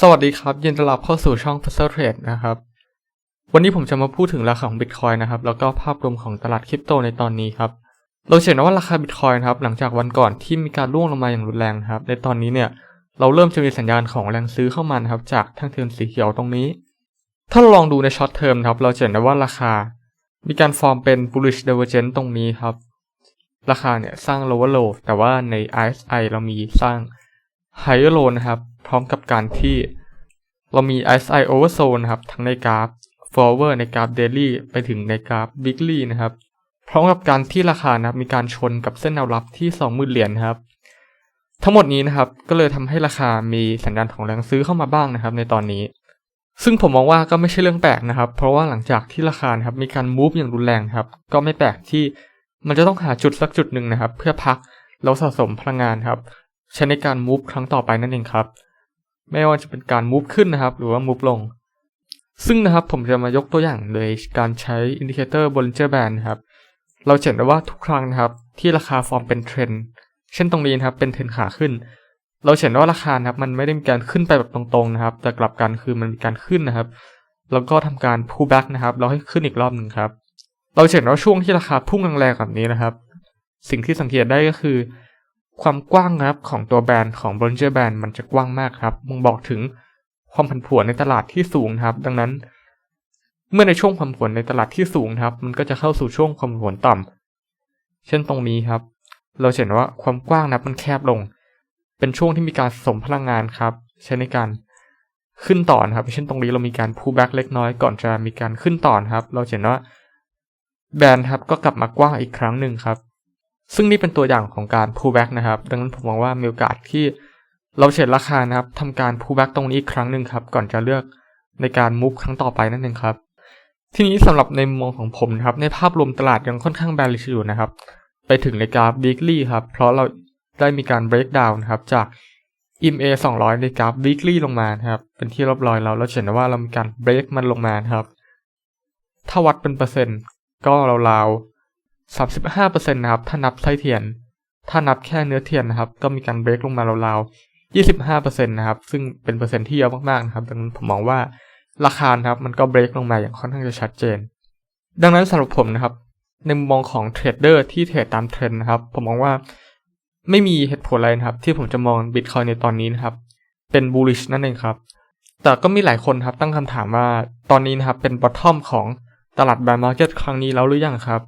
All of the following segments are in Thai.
สวัสดีครับ ยินดีต้อนรับเข้าสู่ช่อง f u s t Trade นะครับ วันนี้ผมจะมาพูดถึงราคาของ Bitcoin นะครับ แล้วก็ภาพรวมของตลาดคริปโตในตอนนี้ครับ เราเห็นว่าราคา Bitcoin นะครับ หลังจากวันก่อนที่มีการร่วงลงมาอย่างรุนแรงครับ ในตอนนี้เนี่ย เราเริ่มจะมีสัญญาณของแรงซื้อเข้ามานะครับ จากทางเทิร์นสีเขียวตรงนี้ ถ้าเราลองดูในช็อตเทอมครับ เราเห็นได้ว่าราคา มีการฟอร์มเป็น bullish divergence ตรงนี้ครับ ราคาเนี่ยสร้าง lower low แต่ว่าใน RSI เรามีสร้าง higher low นะครับ พร้อมกับการที่เรามี RSI oversold นะครับ ทั้งในกราฟ forward ในกราฟ daily ไปถึงในกราฟ weekly นะครับ พร้อมกับการที่ราคานะครับมีการชนกับเส้นแนวรับที่20,000เหรียญนะครับ ทั้งหมดนี้นะครับก็เลยทำให้ราคามีสัญญาณของแรงซื้อเข้ามาบ้างนะครับ ในตอนนี้ ซึ่งผมมองว่าก็ไม่ใช่เรื่องแปลกนะครับ เพราะว่าหลังจากที่ราคาครับมีการ move อย่างรุนแรงครับ ก็ไม่แปลกที่มันจะต้องหาจุดสักจุดหนึ่งนะครับ เพื่อพักแล้วสะสมพลังงานครับใช้ในการ move ครั้งต่อไปนั่นเองครับ ไม่ว่าจะเป็นการ move ขึ้นนะครับ หรือว่า move ลง ซึ่งนะครับผมจะมายกตัวอย่างโดยการใช้อินดิเคเตอร์ Bollinger Band นะครับ เราเห็นได้ว่าทุกครั้งนะครับ ที่ราคาฟอร์มเป็นเทรนด์เช่นตรงนี้นะครับเป็นเทรนด์ขาขึ้น เราเห็นว่าราคานะครับ มันไม่ได้มีการขึ้นไปแบบตรงๆนะครับ แต่กลับกันคือมันมีการขึ้นนะครับ แล้วก็ทำการ pull back นะครับแล้วให้ขึ้นอีกรอบหนึ่งครับ เราเห็นว่าช่วงที่ราคาพุ่งแรงๆแบบนี้นะครับ สิ่งที่สังเกตได้ก็คือ ความกว้างครับของตัวแบรนด์ของ b o n g e r Band มันจะกว้างมากครับมึงบอกถึงความผันผวนในตลาดที่สูงครับ ดังนั้น เมื่อในช่วงความผันผวนในตลาดที่สูงครับ มันก็จะเข้าสู่ช่วงความผันผวนต่ำเช่นตรงนี้ครับ เราเห็นว่าความกว้างนะครับมันแคบลง เป็นช่วงที่มีการสมพลังงานครับ ใช้ในการขึ้นต่อนะครับ เช่นตรงนี้เรามีการ pull back เล็กน้อยก่อนจะมีการขึ้นต่อนครับ เราเห็นว่าแบรนด์ครับก็กลับมากว้างอีกครั้งหนึ่งครับ ซึ่งนี่เป็นตัวอย่างของการ pull back นะครับ ดังนั้นผมมองว่ามีโอกาสที่เราเฉดราคานะครับทำการ pull back ตรงนี้อีกครั้งหนึ่งครับ ก่อนจะเลือกในการ move ครั้งต่อไปนั่นเองครับ ทีนี้สำหรับในมุมมองของผมนะครับ ในภาพรวมตลาดยังค่อนข้าง bearish อยู่นะครับ ไปถึงในกราฟ weekly ครับ เพราะเราได้มีการ break down นะครับ จาก EMA 200 ในกราฟ weekly ลงมานะครับ เป็นที่เรียบร้อยแล้วเราเห็นว่าเรามีการ break มันลงมานะครับ ถ้าวัดเป็นเปอร์เซ็นต์ก็ราวๆ 35%นะครับถ้านับไส้เทียน ถ้านับแค่เนื้อเทียนนะครับ ก็มีการเบรกลงมาราวๆ25%นะครับ ซึ่งเป็นเปอร์เซ็นต์ที่เยอะมากๆนะครับดังนั้นผมมองว่าราคาครับมันก็เบรกลงมาอย่างค่อนข้างจะชัดเจน ดังนั้นสำหรับผมนะครับในมุมมองของเทรดเดอร์ที่เทรดตามเทรนด์นะครับ ผมมองว่าไม่มีเหตุผลอะไรนะครับ ที่ผมจะมองบิตคอยในตอนนี้นะครับ เป็น bullish นั่นเองครับ แต่ก็มีหลายคนครับตั้งคำถามว่าตอนนี้นะครับเป็น bottom ของตลาด bear market ครั้งนี้แล้วหรือยังครับ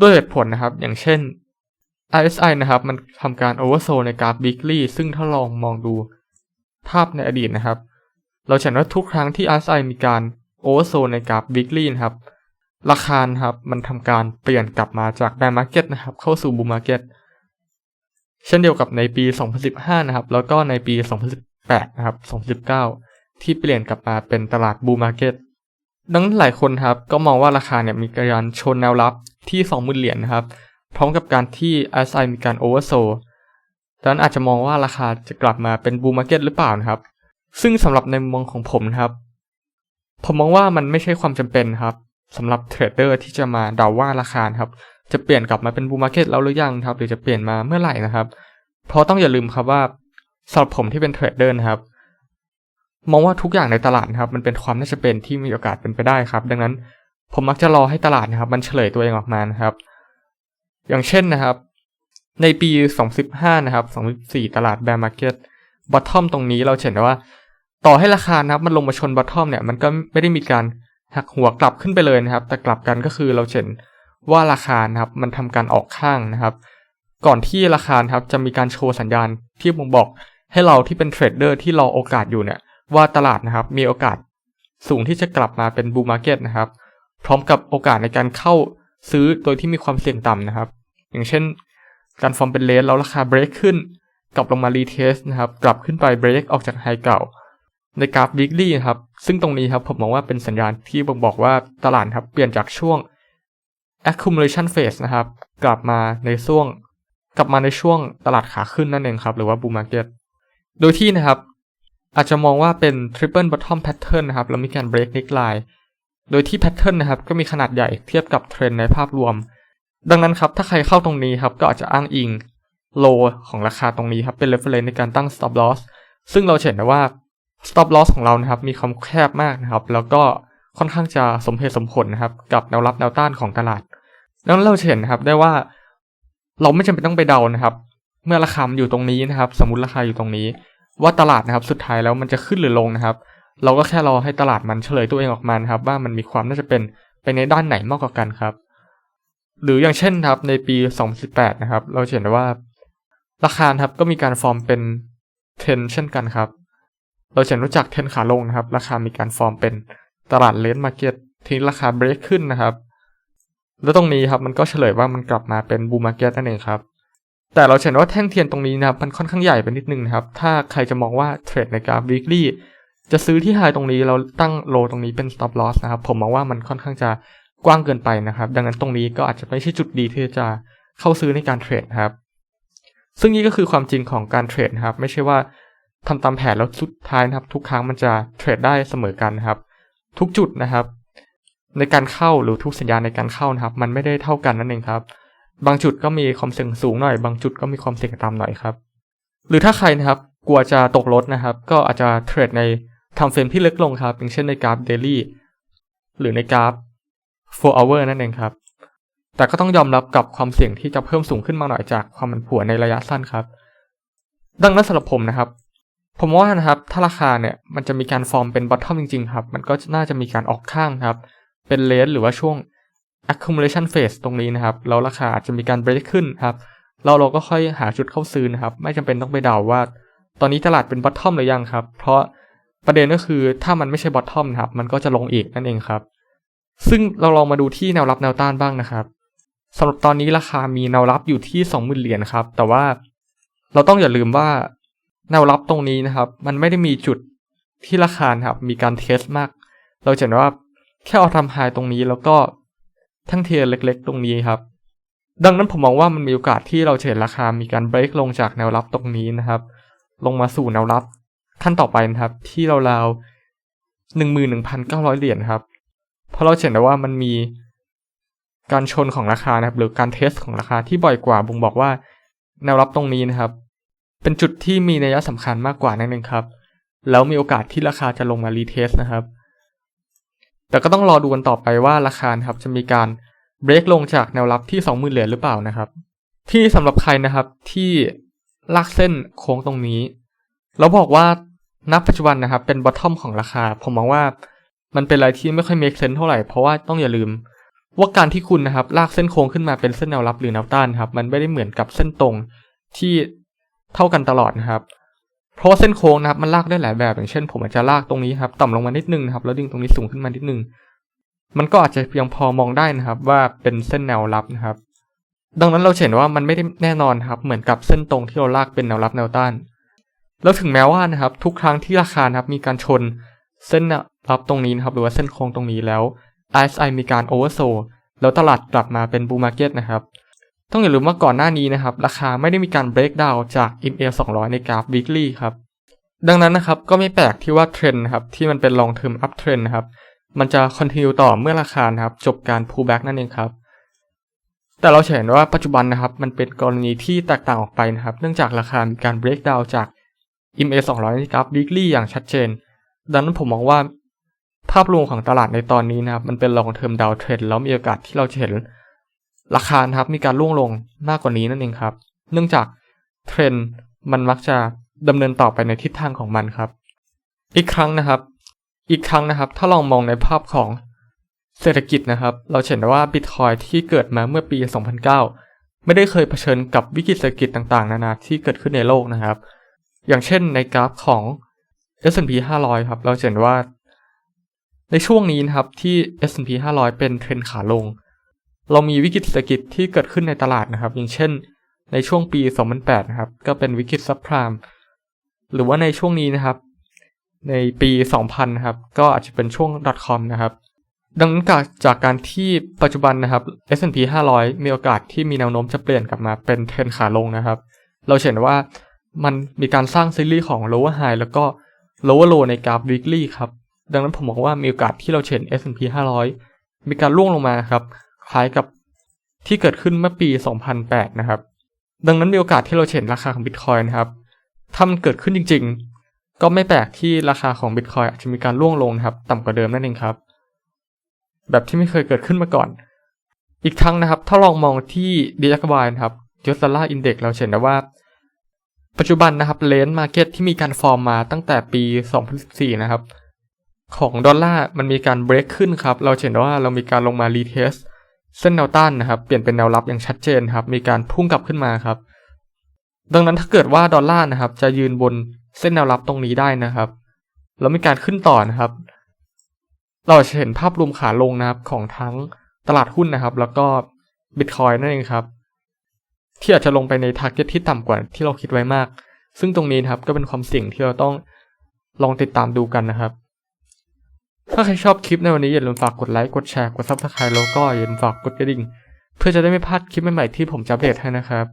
ด้วยเหตุผลนะครับ อย่างเช่น RSI นะครับ มันทำการ oversold ในกราฟ weekly ซึ่งถ้าลองมองดูภาพในอดีตนะครับ เราเห็นว่าทุกครั้งที่ RSI มีการ oversold ในกราฟ weekly นะครับ ราคาครับมันทำการเปลี่ยนกลับมาจาก bear market นะครับ เข้าสู่ bull market เช่นเดียวกับในปี 2015 นะครับ แล้วก็ในปี 2018 นะครับ 2019 ที่เปลี่ยนกลับมาเป็นตลาด bull market ดังนั้นหลายคนครับก็มองว่าราคาเนี่ยมีการชนแนวรับที่ 20,000 เหรียญนะครับพร้อมกับการที่ RSI มีการ oversold ดังนั้นอาจจะมองว่าราคาจะกลับมาเป็น bull market หรือเปล่านะครับ ซึ่งสำหรับในมุมมองของผมนะครับ ผมมองว่ามันไม่ใช่ความจำเป็นครับสำหรับเทรดเดอร์ที่จะมาเดาว่าราคาครับ จะเปลี่ยนกลับมาเป็น bull market แล้วหรือยังครับ หรือจะเปลี่ยนมาเมื่อไหร่นะครับ เพราะต้องอย่าลืมครับว่าสำหรับผมที่เป็นเทรดเดอร์นะครับ มองว่าทุกอย่างในตลาดครับมันเป็นความน่าจะเป็นที่มีโอกาสเป็นไปได้ครับ ดังนั้นผมมักจะรอให้ตลาดนะครับ มันเฉลยตัวเองออกมานะครับ อย่างเช่นนะครับ ในปี 2015 นะครับ 2014 ตลาด bear market bottom ตรงนี้เราเห็นว่า ต่อให้ราคานะครับ มันลงมาชน bottom เนี่ยมันก็ไม่ได้มีการหักหัวกลับขึ้นไปเลยนะครับ แต่กลับกันก็คือเราเห็นว่าราคานะครับ มันทำการออกข้างนะครับ ก่อนที่ราคาครับจะมีการโชว์สัญญาณที่ผมบอกให้เราที่เป็นเทรดเดอร์ที่รอโอกาสอยู่เนี่ย ว่าตลาดนะครับมีโอกาสสูงที่จะกลับมาเป็นบูมมาร์เก็ตนะครับ พร้อมกับโอกาสในการเข้าซื้อโดยที่มีความเสี่ยงต่ำนะครับ อย่างเช่น การฟอร์มเป็นเลสแล้วราคาเบรกขึ้น กลับลงมารีเทสนะครับ กลับขึ้นไปเบรกออกจากไฮเก่า ในกราฟ weekly ครับ ซึ่งตรงนี้ครับผมมองว่าเป็นสัญญาณที่บ่งบอกว่าตลาดครับเปลี่ยนจากช่วง accumulation phase นะครับ กลับมาในช่วง กลับมาในช่วงตลาดขาขึ้นนั่นเองครับ หรือว่า bull market โดยที่นะครับ อาจจะมองว่าเป็น triple bottom pattern นะครับแล้วมีการ break neckline โดยที่ pattern นะครับก็มีขนาดใหญ่เทียบกับเทรนในภาพรวม ดังนั้นครับถ้าใครเข้าตรงนี้ครับก็อาจจะอ้างอิง low ของราคาตรงนี้ครับเป็น reference ในการตั้ง stop loss ซึ่งเราเห็นได้ว่า stop loss ของเรานะครับมีความแคบมากนะครับ แล้วก็ค่อนข้างจะสมเหตุสมผลนะครับกับแนวรับแนวต้านของตลาดดังนั้นเราเห็นนะครับได้ว่าเราไม่จำเป็นต้องไปเดานะครับ เมื่อราคาอยู่ตรงนี้นะครับ สมมติราคาอยู่ตรงนี้ ว่าตลาดนะครับสุดท้ายแล้วมันจะขึ้นหรือลงนะครับ เราก็แค่รอให้ตลาดมันเฉลยตัวเองออกมาครับว่ามันมีความน่าจะเป็นไปในด้านไหนมากกว่ากันครับ หรืออย่างเช่นครับในปี 2018 นะครับ เราเห็นได้ว่า ราคาครับก็มีการฟอร์มเป็นเทนเช่นกันครับ เราจะรู้จักเทนขาลงนะครับ ราคามีการฟอร์มเป็นตลาดเลนมาร์เก็ตทีราคาเบรกขึ้นนะครับ แล้วตรงนี้ครับมันก็เฉลยว่ามันกลับมาเป็นบูมมาร์เก็ตนั่นเองครับ แต่เราเห็นว่าแท่งเทียนตรงนี้นะครับมันค่อนข้างใหญ่ไปนิดนึงนะครับ ถ้าใครจะมองว่าเทรดในกราฟ weekly จะซื้อที่ไฮตรงนี้เราตั้งโลตรงนี้เป็น stop loss นะครับ ผมมองว่ามันค่อนข้างจะกว้างเกินไปนะครับ ดังนั้นตรงนี้ก็อาจจะไม่ใช่จุดดีที่จะเข้าซื้อในการเทรดครับ ซึ่งนี่ก็คือความจริงของการเทรดครับ ไม่ใช่ว่าทำตามแผนแล้วสุดท้ายนะครับ ทุกครั้งมันจะเทรดได้เสมอกันครับ ทุกจุดนะครับ ในการเข้าหรือทุกสัญญาณในการเข้านะครับ มันไม่ได้เท่ากันนั่นเองครับ บางจุดก็มีความเสี่ยงสูงหน่อย บางจุดก็มีความเสี่ยงต่ำหน่อยครับ หรือถ้าใครนะครับกลัวจะตกรถนะครับ ก็อาจจะเทรดในทำเฟรมที่เล็กลงครับอย่างเช่นในกราฟ daily หรือในกราฟ 4 hour นั่นเองครับ แต่ก็ต้องยอมรับกับความเสี่ยงที่จะเพิ่มสูงขึ้นมาหน่อยจากความผันผวนในระยะสั้นครับ ดังนั้นสำหรับผมนะครับ ผมว่านะครับถ้าราคาเนี่ยมันจะมีการฟอร์มเป็น bottom จริงๆครับ มันก็น่าจะมีการออกข้างครับ เป็นเลนหรือว่าช่วง accumulation phase ตรงนี้นะครับแล้วราคาอาจจะมีการ break ขึ้นครับเราเราก็ค่อยหาจุดเข้าซื้อนะครับ ไม่จำเป็นต้องไปเดาว่า ตอนนี้ตลาดเป็น bottom หรือยังครับ เพราะประเด็นก็คือถ้ามันไม่ใช่ bottom นะครับ มันก็จะลงอีกนั่นเองครับ ซึ่งเราลองมาดูที่แนวรับแนวต้านบ้างนะครับสำหรับตอนนี้ราคามีแนวรับอยู่ที่20,000เหรียญครับ แต่ว่าเราต้องอย่าลืมว่าแนวรับตรงนี้นะครับ มันไม่ได้มีจุดที่ราคาครับ มีการเทสมาก เราจะเห็นว่าแค่เอาทำไฮตรงนี้แล้วก็ ทั้งเทียร์เล็กๆ ตรงนี้ครับ ดังนั้นผมมองว่ามันมีโอกาสที่เราเห็นราคามีการเบรกลงจากแนวรับตรงนี้นะครับ ลงมาสู่แนวรับขั้นต่อไปนะครับ ที่ราวๆหนึ่งหมื่นหนึ่งพันเก้าร้อยเหรียญครับ เพราะเราเห็นได้ว่ามันมีการชนของราคานะครับ หรือการเทสของราคาที่บ่อยกว่าบ่งบอกว่าแนวรับตรงนี้นะครับ เป็นจุดที่มีนัยสำคัญมากกว่านั่นเองครับ แล้วมีโอกาสที่ราคาจะลงมารีเทสนะครับ แต่ก็ต้องรอดูกันต่อไปว่าราคาครับจะมีการเบรกลงจากแนวรับที่ 20,000 เหรียญหรือเปล่านะครับ ที่สำหรับใครนะครับที่ลากเส้นโค้งตรงนี้ เราบอกว่าณปัจจุบันนะครับเป็นบอททอมของราคา ผมมองว่ามันเป็นอะไรที่ไม่ค่อย make sense เท่าไหร่ เพราะว่าต้องอย่าลืม ว่าการที่คุณนะครับลากเส้นโค้งขึ้นมาเป็นเส้นแนวรับหรือแนวต้านครับมันไม่ได้เหมือนกับเส้นตรงที่เท่ากันตลอดนะครับ เพราะเส้นโค้งนะครับมันลากได้หลายแบบ อย่างเช่น ผมอาจจะลากตรงนี้ครับต่ำลงมานิดนึงนะครับแล้วดึงตรงนี้สูงขึ้นมานิดนึง มันก็อาจจะเพียงพอมองได้นะครับ ว่าเป็นเส้นแนวรับนะครับ ดังนั้นเราเห็นว่ามันไม่ได้แน่นอนครับ เหมือนกับเส้นตรงที่เราลากเป็นแนวรับแนวต้าน แล้วถึงแม้ว่านะครับ ทุกครั้งที่ราคานะครับมีการชนเส้นรับตรงนี้นะครับ หรือว่าเส้นโค้งตรงนี้แล้ว RSI มีการโอเวอร์โซแล้วตลาดกลับมาเป็นบูมมาร์เก็ตนะครับ ต้องอย่าลืมว่าก่อนหน้านี้นะครับ ราคาไม่ได้มีการเบรกดาวจาก MA 200 ในกราฟ weekly ครับ ดังนั้นนะครับก็ไม่แปลกที่ว่าเทรนด์นะครับที่มันเป็น long term up trend นะครับมันจะ continue ต่อเมื่อราคานะครับจบการ pullback นั่นเองครับ แต่เราเห็นว่าปัจจุบันนะครับมันเป็นกรณีที่แตกต่างออกไปนะครับ เนื่องจากราคามีการ break down จาก MA 200 ในะครับ weekly อย่างชัดเจน ดังนั้นผมมองว่าภาพรวมของตลาดในตอนนี้นะครับมันเป็น long term down trend แล้วมีโอกาสที่เราจะเห็น ราคาครับมีการร่วงลงมากกว่านี้นั่นเองครับ เนื่องจากเทรนด์มันมักจะดำเนินต่อไปในทิศทางของมันครับ อีกครั้งนะครับ อีกครั้งนะครับ ถ้าลองมองในภาพของเศรษฐกิจนะครับ เราเห็นว่าบิตคอยที่เกิดมาเมื่อปี 2009 ไม่ได้เคยเผชิญกับวิกฤตเศรษฐกิจต่างๆ นานาที่เกิดขึ้นในโลกนะครับ อย่างเช่นในกราฟของ S&P 500 ครับ เราเห็นว่า ในช่วงนี้นะครับที่ S&P 500 เป็นเทรนขาลง เรามีวิกฤตเศรษฐกิจที่เกิดขึ้นในตลาดนะครับ อย่างเช่น ในช่วงปี 2008 นะครับ ก็เป็นวิกฤตซับพรามหรือว่าในช่วงนี้นะครับ ในปี 2000 นะครับ ก็อาจจะเป็นช่วง .com นะครับ ดังนั้นจากการที่ปัจจุบันนะครับ S&P 500 มีโอกาสที่มีแนวโน้มจะเปลี่ยนกลับมาเป็นเทรนขาลงนะครับ เราเห็นว่ามันมีการสร้างซีรีส์ของ lower high แล้วก็ lower low ในกราฟ weekly ครับ ดังนั้นผมบอกว่ามีโอกาสที่เราเห็น S&P 500 มีการล่วงลงมาครับ คล้ายกับที่เกิดขึ้นเมื่อปี 2008 นะครับ ดังนั้นมีโอกาสที่เราเห็นราคาของ Bitcoin นะครับ ถ้ามันเกิดขึ้นจริง ๆ ก็ไม่แปลกที่ราคาของ Bitcoin อาจจะมีการร่วงลงนะครับ ต่ำกว่าเดิมนั่นเองครับ แบบที่ไม่เคยเกิดขึ้นมาก่อน อีกทั้งนะครับ ถ้าลองมองที่ DXY นะครับ US Dollar Index เราเห็นได้ว่า ปัจจุบันนะครับเลน s ์มาเก็ตที่มีการฟอร์มมาตั้งแต่ปี 2014 นะครับ ของดอลลาร์มันมีการเบรกขึ้นครับ เราเห็นว่าเรามีการลงมารีเทส เส้นแนวต้านนะครับ เปลี่ยนเป็นแนวรับอย่างชัดเจนครับ มีการพุ่งกลับขึ้นมาครับ ดังนั้นถ้าเกิดว่าดอลลาร์นะครับ จะยืนบนเส้นแนวรับตรงนี้ได้นะครับ แล้วมีการขึ้นต่อนะครับ เราจะเห็นภาพรวมขาลงนะครับของทั้งตลาดหุ้นนะครับ แล้วก็บิตคอยนั่นเองครับ ที่อาจจะลงไปในทาร์เก็ตที่ต่ำกว่าที่เราคิดไว้มาก ซึ่งตรงนี้นะครับก็เป็นความเสี่ยงที่เราต้องลองติดตามดูกันนะครับ ถ้าใครชอบคลิปในวันนี้อย่าลืมฝากกดไลค์ กดแชร์ กดซับสไครต์แล้วก็อย่าลืมฝากกดกระดิ่ง เพื่อจะได้ไม่พลาดคลิปใหม่ๆที่ผมจะอัปเดตให้นะครับ